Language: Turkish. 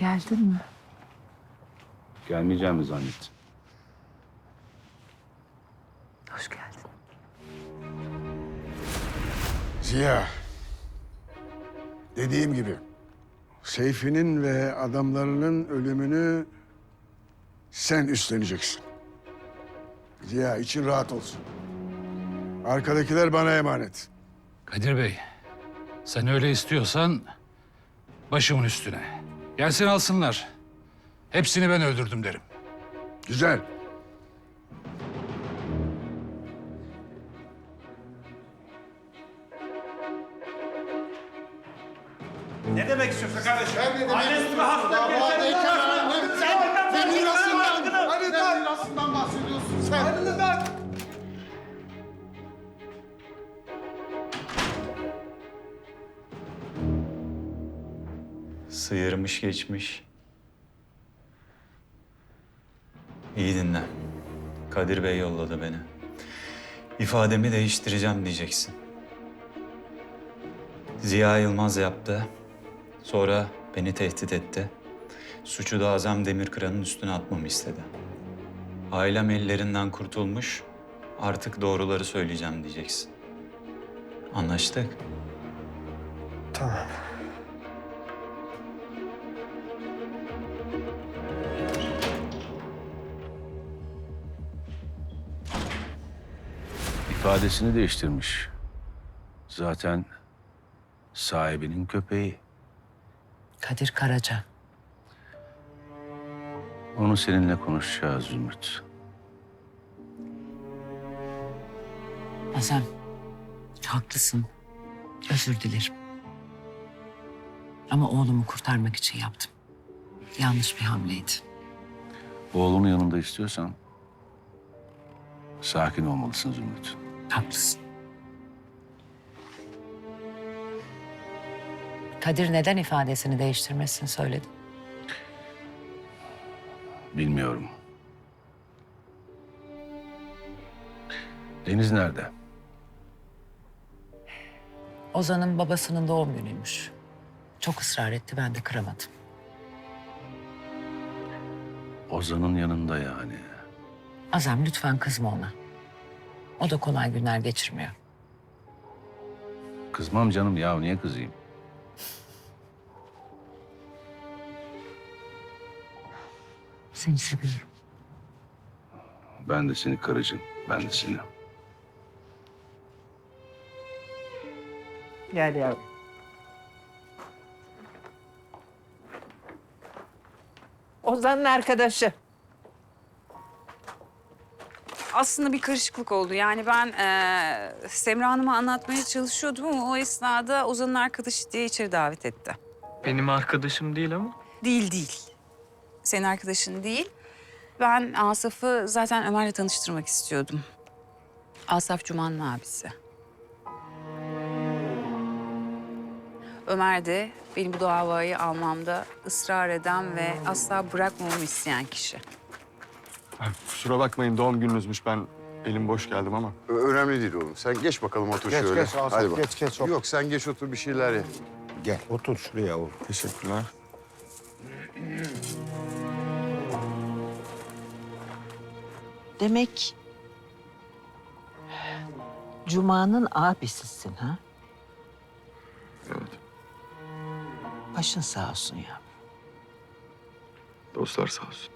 Geldin mi? Gelmeyeceğimi zannettim. Hoş geldin. Ziya. Dediğim gibi. Seyfi'nin ve adamlarının ölümünü sen üstleneceksin. Ziya için rahat olsun. Arkadakiler bana emanet. Kadir Bey, sen öyle istiyorsan başımın üstüne. Gelsin alsınlar. Hepsini ben öldürdüm derim. Güzel. Ne demek istiyorsun kardeşim? Ben ne demek Annesi gibi istiyorsun? hasta bir Dava insanın heykel hakkını- annem Sen sen. bahsediyorsun? mirasından, hani ne mirasından bahsediyorsun sen? Ayrılın Sıyırmış geçmiş. İyi dinle. Kadir Bey yolladı beni. İfademi değiştireceğim diyeceksin. Ziya Yılmaz yaptı. Sonra beni tehdit etti. Suçu da Azam Demirkıran'ın üstüne atmamı istedi. Ailem ellerinden kurtulmuş. Artık doğruları söyleyeceğim diyeceksin. Anlaştık. İfadesini değiştirmiş. Zaten sahibinin köpeği. Kadir Karaca. Onu seninle konuşacağız Zümrüt. Azem. Haklısın. Özür dilerim. Ama oğlumu kurtarmak için yaptım. Yanlış bir hamleydi. Oğlunun yanında istiyorsan sakin olmalısın Zümrüt. Haklısın. Kadir neden ifadesini değiştirmesini söyledi? Bilmiyorum. Deniz nerede? Ozan'ın babasının doğum günüymüş. Çok ısrar etti, ben de kıramadım. Ozan'ın yanında yani. Azem lütfen kızma ona. O da kolay günler geçirmiyor. Kızmam canım ya niye kızayım? Seni seviyorum. Ben de seni karıcığım. Ben de seni. Gel yavrum. Ozan'ın arkadaşı. Aslında bir karışıklık oldu. Yani ben eee Semra Hanım'a anlatmaya çalışıyordum ama o esnada Ozan'ın arkadaşı diye içeri davet etti. Benim arkadaşım değil ama. Değil değil. Senin arkadaşın değil. Ben Asaf'ı zaten Ömer'le tanıştırmak istiyordum. Asaf Cuma'nın abisi. Ömer de benim bu davayı almamda ısrar eden ve asla bırakmamamı isteyen kişi. Ay, kusura bakmayın doğum gününüzmüş ben elim boş geldim ama. Ö- Önemli değil oğlum. Sen geç bakalım otur Geç, şöyle. geç Asaf, Hadi bak. geç, geç. Yok sen geç otur bir şeyler ye. Gel otur şuraya oğlum. Teşekkürler. Demek Cuma'nın abisisin ha? Evet. Başın sağ olsun ya. Dostlar sağ olsun.